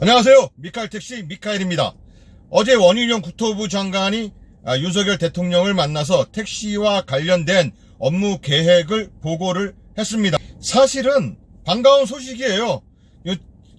안녕하세요. 미카엘 택시 미카엘입니다. 어제 원희룡 국토부 장관이 아, 윤석열 대통령을 만나서 택시와 관련된 업무 계획을 보고를 했습니다. 사실은 반가운 소식이에요. 요-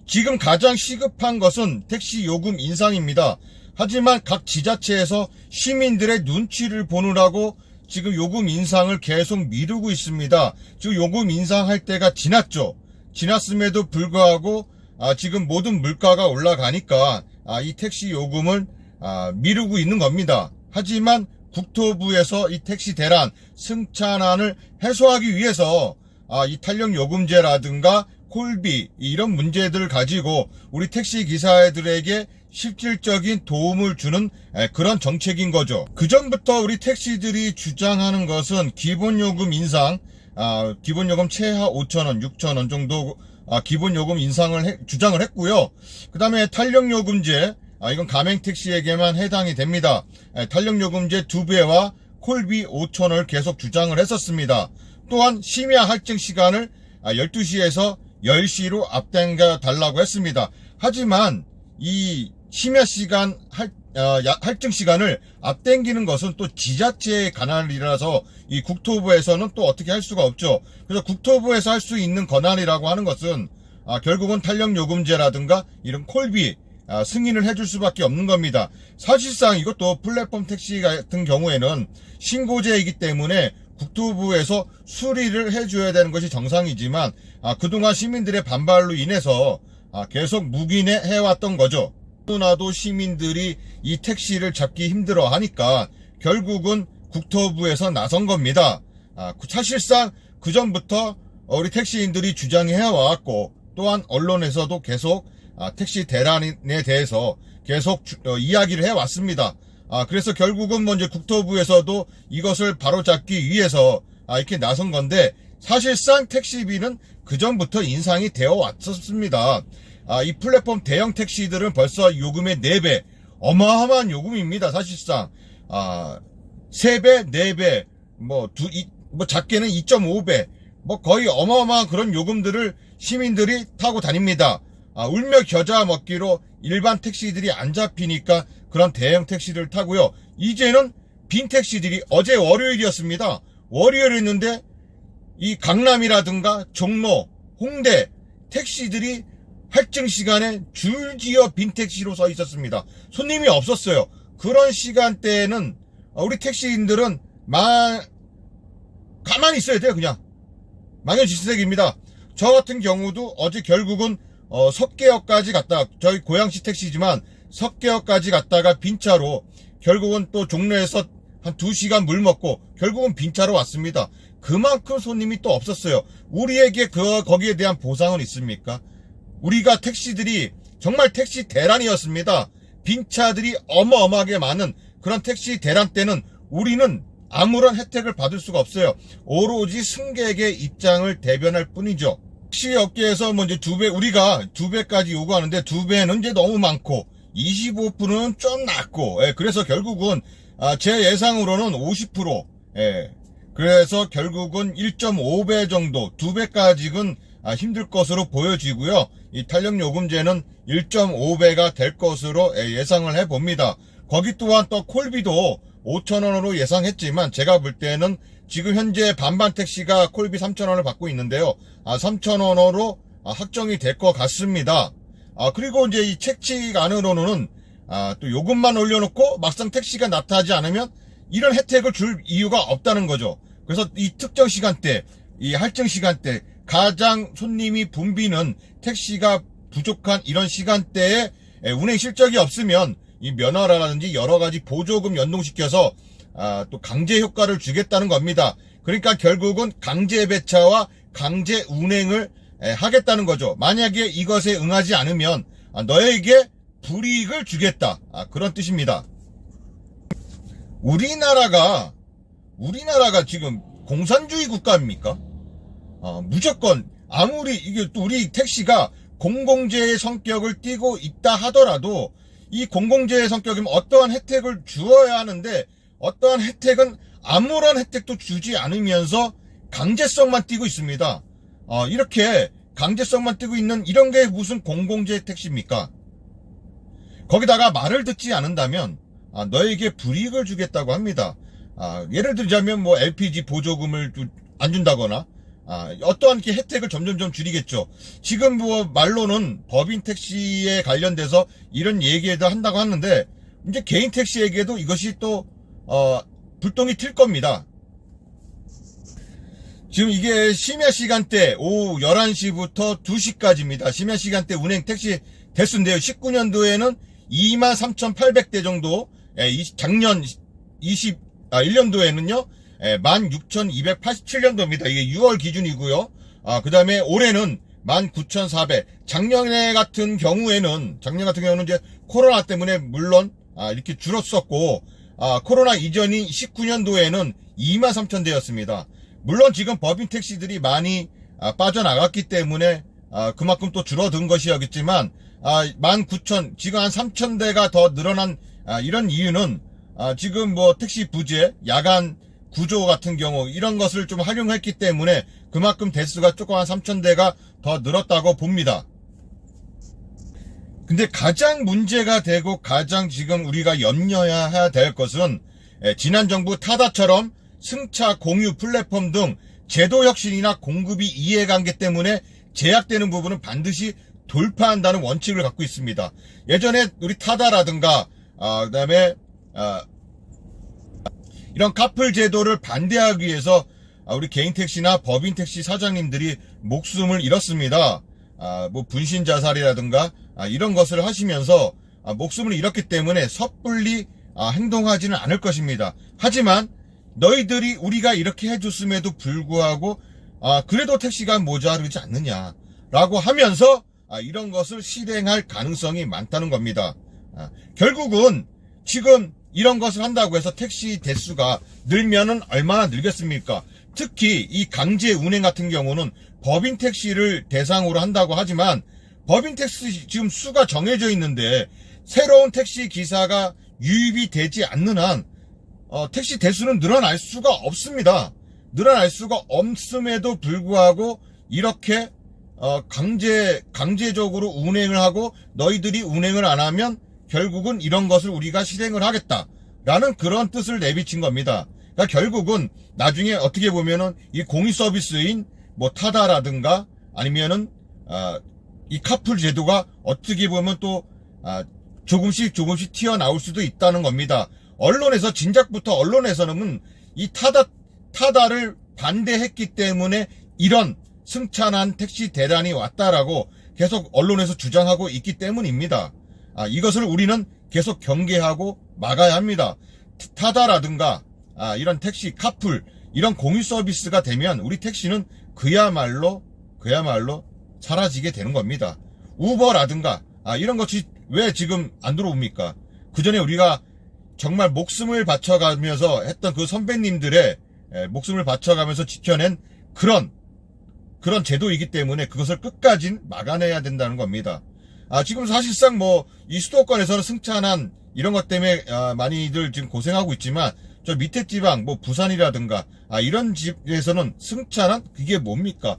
지금 가장 시급한 것은 택시 요금 인상입니다. 하지만 각 지자체에서 시민들의 눈치를 보느라고 지금 요금 인상을 계속 미루고 있습니다. 지금 요금 인상할 때가 지났죠. 지났음에도 불구하고 아, 지금 모든 물가가 올라가니까 아, 이 택시 요금을 아, 미루고 있는 겁니다. 하지만 국토부에서 이 택시 대란 승차난을 해소하기 위해서 아, 이 탄력 요금제라든가 콜비 이런 문제들을 가지고 우리 택시 기사들에게 실질적인 도움을 주는 에, 그런 정책인 거죠. 그 전부터 우리 택시들이 주장하는 것은 기본 요금 인상, 아, 기본 요금 최하 5,000원, 6,000원 정도 아, 기본 요금 인상을 해- 주장을 했고요. 그 다음에 탄력 요금제, 아, 이건 가맹 택시에게만 해당이 됩니다. 에, 탄력 요금제 두 배와 콜비 5,000원을 계속 주장을 했었습니다. 또한 심야 할증 시간을 12시에서 10시로 앞당겨 달라고 했습니다. 하지만 이 심야 시간 할, 할증 시간을 앞당기는 것은 또 지자체의 관할이라서 이 국토부에서는 또 어떻게 할 수가 없죠. 그래서 국토부에서 할 수 있는 권한이라고 하는 것은 아, 결국은 탄력요금제라든가 이런 콜비 아, 승인을 해줄 수밖에 없는 겁니다. 사실상 이것도 플랫폼 택시 같은 경우에는 신고제이기 때문에 국토부에서 수리를 해줘야 되는 것이 정상이지만 아, 그동안 시민들의 반발로 인해서 아, 계속 묵인해 해왔던 거죠. 너무나도 시민들이 이 택시를 잡기 힘들어 하니까 결국은 국토부에서 나선 겁니다. 아, 그- 사실상 그 전부터 우리 택시인들이 주장해 왔고 또한 언론에서도 계속 아, 택시 대란에 대해서 계속 주- 어, 이야기를 해 왔습니다. 아, 그래서 결국은 먼저 국토부에서도 이것을 바로잡기 위해서 아, 이렇게 나선 건데 사실상 택시비는 그 전부터 인상이 되어 왔었습니다. 아, 이 플랫폼 대형 택시들은 벌써 요금의 4배, 어마어마한 요금입니다, 사실상. 아, 3배, 4배, 뭐, 두, 이, 뭐, 작게는 2.5배, 뭐, 거의 어마어마한 그런 요금들을 시민들이 타고 다닙니다. 아, 울며 겨자 먹기로 일반 택시들이 안 잡히니까 그런 대형 택시를 타고요. 이제는 빈 택시들이 어제 월요일이었습니다. 월요일이었는데 이 강남이라든가 종로, 홍대 택시들이 할증 시간에 줄지어 빈 택시로 서 있었습니다. 손님이 없었어요. 그런 시간대에는 우리 택시인들은 마 가만히 있어야 돼요, 그냥. 망연지색입니다. 저 같은 경우도 어제 결국은 어, 석계역까지 갔다 저희 고양시 택시지만 석계역까지 갔다가 빈차로 결국은 또 종로에서 한 2시간 물 먹고 결국은 빈차로 왔습니다. 그만큼 손님이 또 없었어요. 우리에게 그 거기에 대한 보상은 있습니까? 우리가 택시들이 정말 택시 대란이었습니다. 빈차들이 어마어마하게 많은 그런 택시 대란 때는 우리는 아무런 혜택을 받을 수가 없어요. 오로지 승객의 입장을 대변할 뿐이죠. 택시 업계에서 뭐 이제 두 배, 우리가 두 배까지 요구하는데 두 배는 이제 너무 많고 25%는 좀 낮고, 예, 그래서 결국은 아, 제 예상으로는 50%, 예, 그래서 결국은 1.5배 정도, 두 배까지는 아, 힘들 것으로 보여지고요. 이 탄력 요금제는 1.5배가 될 것으로 예, 예상을 해봅니다. 거기 또한 또 콜비도 5천원으로 예상했지만 제가 볼 때는 지금 현재 반반 택시가 콜비 3천원을 받고 있는데요. 아, 3천원으로 확정이 될 것 같습니다. 아, 그리고 이제 이 책칙 안으로는 아, 또 요금만 올려놓고 막상 택시가 나타나지 않으면 이런 혜택을 줄 이유가 없다는 거죠. 그래서 이 특정 시간대, 이 할증 시간대, 가장 손님이 붐비는 택시가 부족한 이런 시간대에 에, 운행 실적이 없으면 이 면허라든지 여러 가지 보조금 연동시켜서 아, 또 강제 효과를 주겠다는 겁니다. 그러니까 결국은 강제 배차와 강제 운행을 에, 하겠다는 거죠. 만약에 이것에 응하지 않으면 아, 너에게 불이익을 주겠다. 아, 그런 뜻입니다. 우리나라가 우리나라가 지금 공산주의 국가입니까? 어, 무조건 아무리 이게 또 우리 택시가 공공재의 성격을 띠고 있다 하더라도 이 공공재의 성격이면 어떠한 혜택을 주어야 하는데 어떠한 혜택은 아무런 혜택도 주지 않으면서 강제성만 띠고 있습니다. 어, 이렇게 강제성만 띠고 있는 이런 게 무슨 공공재 택시입니까? 거기다가 말을 듣지 않는다면 아, 너에게 불이익을 주겠다고 합니다. 아, 예를 들자면 뭐 LPG 보조금을 주- 안 준다거나 아, 어떠한 혜택을 점점점 줄이겠죠. 지금 뭐 말로는 법인 택시에 관련돼서 이런 얘기도 한다고 하는데 이제 개인 택시에게도 이것이 또 어, 불똥이 튈 겁니다. 지금 이게 심야 시간대 오후 11시부터 2시까지입니다. 심야 시간대 운행 택시 대수인데요. 19년도에는 23,800대 정도, 예, 이- 작년 20, 아, 1년도에는요, 16,287년도입니다. 이게 6월 기준이고요. 아, 그 다음에 올해는 19,400. 작년에 같은 경우에는, 작년 같은 경우는 이제 코로나 때문에 물론, 아, 이렇게 줄었었고, 아, 코로나 이전인 19년도에는 23,000대였습니다. 물론 지금 법인 택시들이 많이 아, 빠져나갔기 때문에 아, 그만큼 또 줄어든 것이었겠지만 아, 19,000 지금 한 3,000대가 더 늘어난 아, 이런 이유는 아, 지금 뭐 택시 부재, 야간 구조 같은 경우 이런 것을 좀 활용했기 때문에 그만큼 대수가 조금 한 3,000대가 더 늘었다고 봅니다. 근데 가장 문제가 되고 가장 지금 우리가 염려해야 될 것은 에, 지난 정부 타다처럼 승차 공유 플랫폼 등 제도 혁신이나 공급이 이해관계 때문에 제약되는 부분은 반드시 돌파한다는 원칙을 갖고 있습니다. 예전에 우리 타다라든가 아, 그다음에 아, 이런 카풀 제도를 반대하기 위해서 아, 우리 개인 택시나 법인 택시 사장님들이 목숨을 잃었습니다. 아, 뭐 분신 자살이라든가 아, 이런 것을 하시면서 아, 목숨을 잃었기 때문에 섣불리 아, 행동하지는 않을 것입니다. 하지만 너희들이 우리가 이렇게 해줬음에도 불구하고 아, 그래도 택시가 모자르지 않느냐라고 하면서 아, 이런 것을 실행할 가능성이 많다는 겁니다. 아, 결국은 지금 이런 것을 한다고 해서 택시 대수가 늘면은 얼마나 늘겠습니까? 특히 이 강제 운행 같은 경우는 법인 택시를 대상으로 한다고 하지만 법인 택시 지금 수가 정해져 있는데 새로운 택시 기사가 유입이 되지 않는 한 어, 택시 대수는 늘어날 수가 없습니다. 늘어날 수가 없음에도 불구하고 이렇게 어, 강제 강제적으로 운행을 하고 너희들이 운행을 안 하면 결국은 이런 것을 우리가 실행을 하겠다라는 그런 뜻을 내비친 겁니다. 그러니까 결국은 나중에 어떻게 보면은 이 공유 서비스인 뭐 타다라든가 아니면은 아, 이 카풀 제도가 어떻게 보면 또 아, 조금씩 조금씩 튀어나올 수도 있다는 겁니다. 언론에서 진작부터 언론에서는 이 타다 타다를 반대했기 때문에 이런 승찬한 택시 대란이 왔다라고 계속 언론에서 주장하고 있기 때문입니다. 아, 이것을 우리는 계속 경계하고 막아야 합니다. 타다라든가 아, 이런 택시 카풀 이런 공유 서비스가 되면 우리 택시는 그야말로 그야말로 사라지게 되는 겁니다. 우버라든가 아, 이런 것이 왜 지금 안 들어옵니까? 그 전에 우리가 정말 목숨을 바쳐가면서 했던 그 선배님들의 에, 목숨을 바쳐가면서 지켜낸 그런 그런 제도이기 때문에 그것을 끝까지 막아내야 된다는 겁니다. 아, 지금 사실상 뭐, 이 수도권에서는 승찬한 이런 것 때문에 아, 많이들 지금 고생하고 있지만, 저 밑에 지방, 뭐, 부산이라든가, 아, 이런 집에서는 승찬한 그게 뭡니까?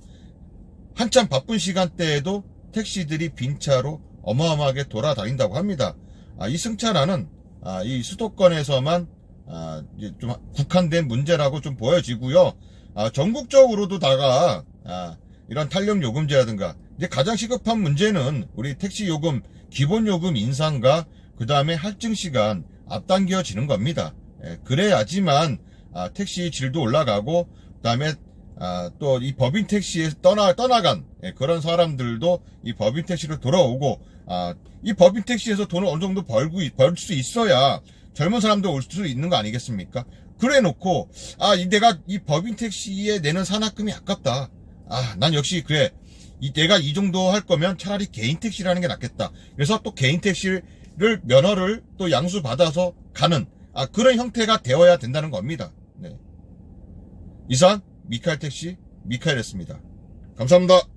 한참 바쁜 시간대에도 택시들이 빈 차로 어마어마하게 돌아다닌다고 합니다. 아, 이 승차란은, 아, 이 수도권에서만, 아, 좀 국한된 문제라고 좀 보여지고요. 아, 전국적으로도 다가, 아, 이런 탄력 요금제라든가 이제 가장 시급한 문제는 우리 택시 요금 기본 요금 인상과 그 다음에 할증 시간 앞당겨지는 겁니다. 예, 그래야지만 아, 택시 질도 올라가고 그 다음에 아, 또 이 법인 택시에서 떠나 떠나간 예, 그런 사람들도 이 법인 택시로 돌아오고 아, 이 법인 택시에서 돈을 어느 정도 벌고 벌 수 있어야 젊은 사람도 올 수 있는 거 아니겠습니까? 그래 놓고 아, 이 내가 이 법인 택시에 내는 산학금이 아깝다. 아, 난 역시 그래. 이, 내가 이 정도 할 거면 차라리 개인 택시라는 게 낫겠다. 그래서 또 개인 택시를 면허를 또 양수 받아서 가는 아, 그런 형태가 되어야 된다는 겁니다. 네. 이상 미카엘 택시 미카엘이었습니다. 감사합니다.